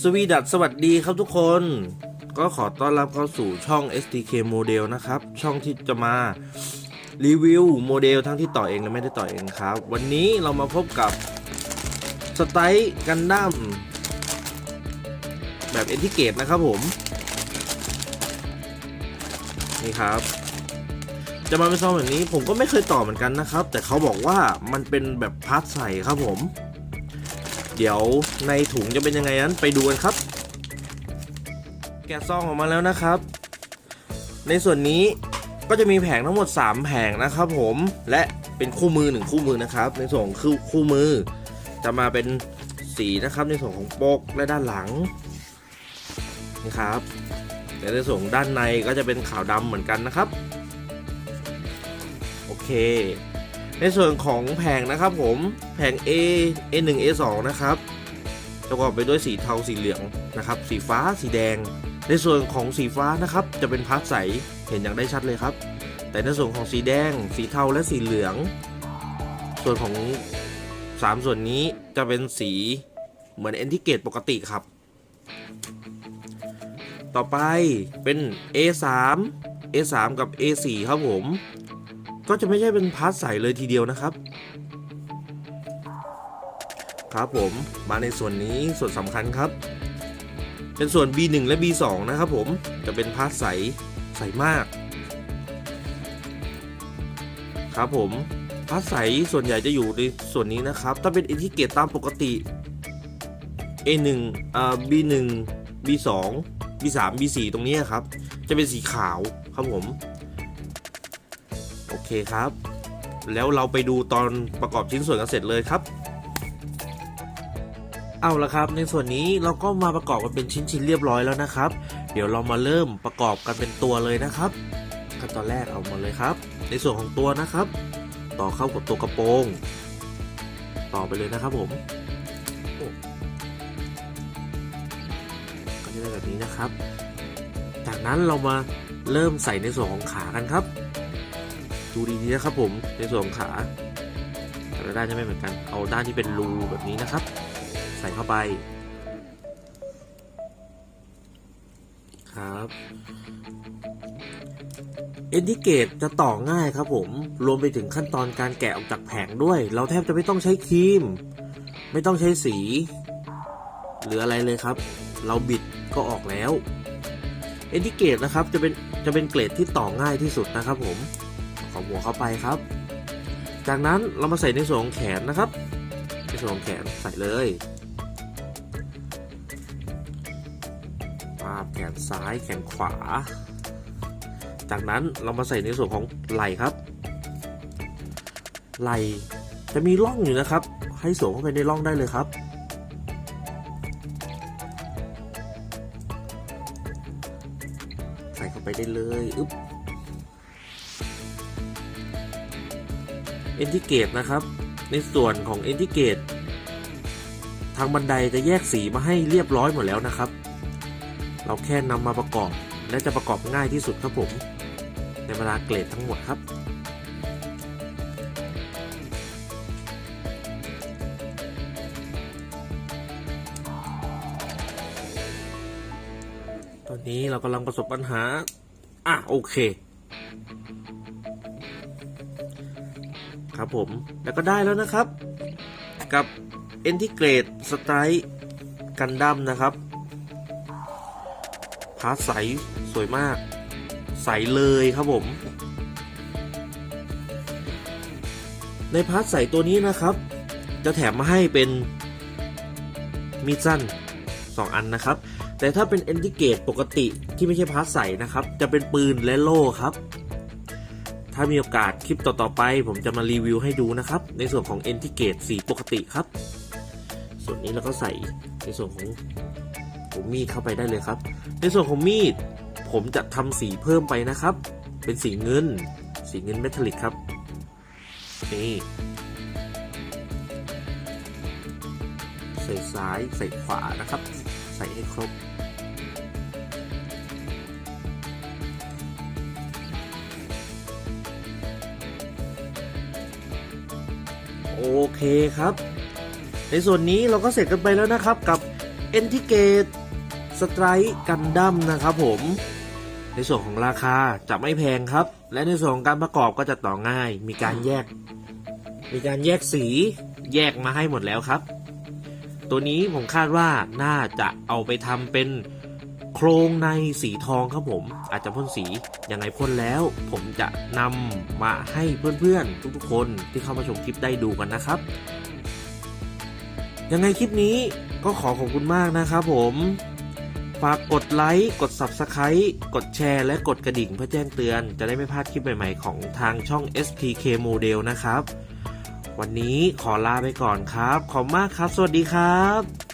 สวีดัสสวัสดีครับทุกคน ก็ขอต้อนรับเข้าสู่ช่อง STK Model นะครับ ช่องที่จะมารีวิวโมเดลทั้งที่ต่อเองและไม่ได้ต่อเองครับ วันนี้เรามาพบกับสไตล์กันดั้มแบบเอนทิเกตนะครับผม นี่ครับ จะมาเป็นซองแบบนี้ผมก็ไม่เคยต่อเหมือนกันนะครับ แต่เขาบอกว่ามันเป็นแบบพาร์ทใส่ครับผม เดี๋ยวในถุงจะเป็นยังไงนั้นไปดูกันครับ แกะซองออกมาแล้วนะครับ ในส่วนนี้ก็จะมีแผงทั้งหมด 3 แผงนะครับผมและเป็นคู่มือ1คู่มือนะครับ ในส่วนของคู่คู่มือ จะมาเป็นสีนะครับในส่วนของปกและด้านหลังนี่ครับแต่ในส่วนของด้านในก็จะเป็นขาวดำเหมือนกันนะครับ โอเค ในส่วนของแผงนะครับผมแผง A A1 A2 นะครับประกอบไปด้วยสีเทาสีเหลืองนะครับ สีฟ้าสีแดง ในส่วนของสีฟ้านะครับ จะเป็นพาร์ทใสเห็นอย่างได้ชัดเลยครับ แต่ในส่วนของสีแดง สีเทาและสีเหลือง ส่วนของ 3 ส่วนนี้จะเป็นสีเหมือนเอนทิเกตปกติครับ ต่อไปเป็น A3 A3 กับ A4 ครับผม ก็จะไม่ใช่เป็นพาร์ทใสเลยทีเดียวนะครับ ครับผมมาในส่วนนี้ส่วนสำคัญครับ เป็นส่วน B1 และ B2 นะครับผมจะเป็นพาร์ทใสใสมาก ครับผมพาร์ทใสส่วนใหญ่จะอยู่ในส่วนนี้นะครับ ถ้าเป็นอินทิเกตตามปกติ A1 อ่า B1 B2 B3 B4 ตรงนี้ครับ จะเป็นสีขาวครับผม คครับ แล้วเราไปดูตอนประกอบชิ้นส่วนกันเสร็จเลยครับ เอาละครับ ในส่วนนี้เราก็มาประกอบกันเป็นชิ้นๆเรียบร้อยแล้วนะครับ เดี๋ยวเรามาเริ่มประกอบกันเป็นตัวเลยนะครับขั้นตอนแรกเอามาเลยครับ ในส่วนของตัวนะครับ ต่อเข้ากับตัวกระโปรง ต่อไปเลยนะครับผมก็จะได้แบบนี้นะครับ จากนั้นเรามาเริ่มใส่ในส่วนของขากันครับ ดูดีๆนะครับผม ในส่วนของขาแต่ละด้านจะไม่เหมือนกัน เอาด้านที่เป็นรูแบบนี้นะครับ ใส่เข้าไป ครับเอนดิเกตจะต่อง่ายครับผม รวมไปถึงขั้นตอนการแกะออกจากแผงด้วย เราแทบจะไม่ต้องใช้ครีม ไม่ต้องใช้สี หรืออะไรเลยครับ เราบิดก็ออกแล้วเอนดิเกตนะครับจะเป็นจะเป็นเกรดที่ต่อง่ายที่สุดนะครับผม ของหัวเข้าไปครับ จากนั้นเรามาใส่ในส่วนของแขนนะครับ ในส่วนของแขนใส่เลยปาบแขนซ้ายแขนขวา จากนั้นเรามาใส่ในส่วนของไหล่ครับ ไหล่จะมีร่องอยู่นะครับ ให้สวมเข้าไปในร่องได้เลยครับใส่เข้าไปได้เลย อึ๊บ เอนทิเกตนะครับ ในส่วนของเอนทิเกตทางบันไดจะแยกสีมาให้เรียบร้อยหมดแล้วนะครับ เราแค่นำมาประกอบและจะประกอบง่ายที่สุดครับผม ในเวลาเกรดทั้งหมดครับตอนนี้เรากำลังประสบปัญหา อะ โอเค ครับผม แล้วก็ได้แล้วนะครับ กับ e n t i g r a t e Strike กันดั้มนะครับ พาร์ทใสสวยมาก ใสเลยครับผม ในพาร์ทใสตัวนี้นะครับ จะแถมมาให้เป็นมีดสั้น 2 อันนะครับ แต่ถ้าเป็น e n t i g r a t e ปกติที่ไม่ใช่พาร์ทใสนะครับ จะเป็นปืนและโล่ครับ ถ้ามีโอกาสคลิปต่อๆไปผมจะมารีวิวให้ดูนะครับ ในส่วนของ e n t i g a t e สีปกติครับ ส่วนนี้เราก็ใส่ในส่วนของของมีดเข้าไปได้เลยครับ ในส่วนของมีด ผมจะทำสีเพิ่มไปนะครับ เป็นสีเงิน สีเงินเมทัลลิกครับนี่ใส่ซ้ายใส่ขวานะครับ ใส่ให้ครบ โอเคครับ ในส่วนนี้เราก็เสร็จกันไปแล้วนะครับกับ e n t i g a t e Strike Gundam นะครับผม ในส่วนของราคาจะไม่แพงครับ และในส่วนของการประกอบก็จะต่อง่าย มีการแยก มีการแยกสีแยกมาให้หมดแล้วครับ ตัวนี้ผมคาดว่าน่าจะเอาไปทำเป็น ครงในสีทองครับผม อาจจะพ่นสียังไงพ่นแล้ว ผมจะนำมาให้เพื่อนๆ ทุกๆคนที่เข้ามาชมคลิปได้ดูกันนะครับ ยังไงคลิปนี้ก็ขอขอบคุณมากนะครับผมฝากกดไลค์ กด Subscribe กดแชร์ และกดกระดิ่งเพื่อแจ้งเตือน จะได้ไม่พลาดคลิปใหม่ๆของทางช่อง SPK Model นะครับ วันนี้ขอลาไปก่อนครับ ขอบคุณมากครับ สวัสดีครับ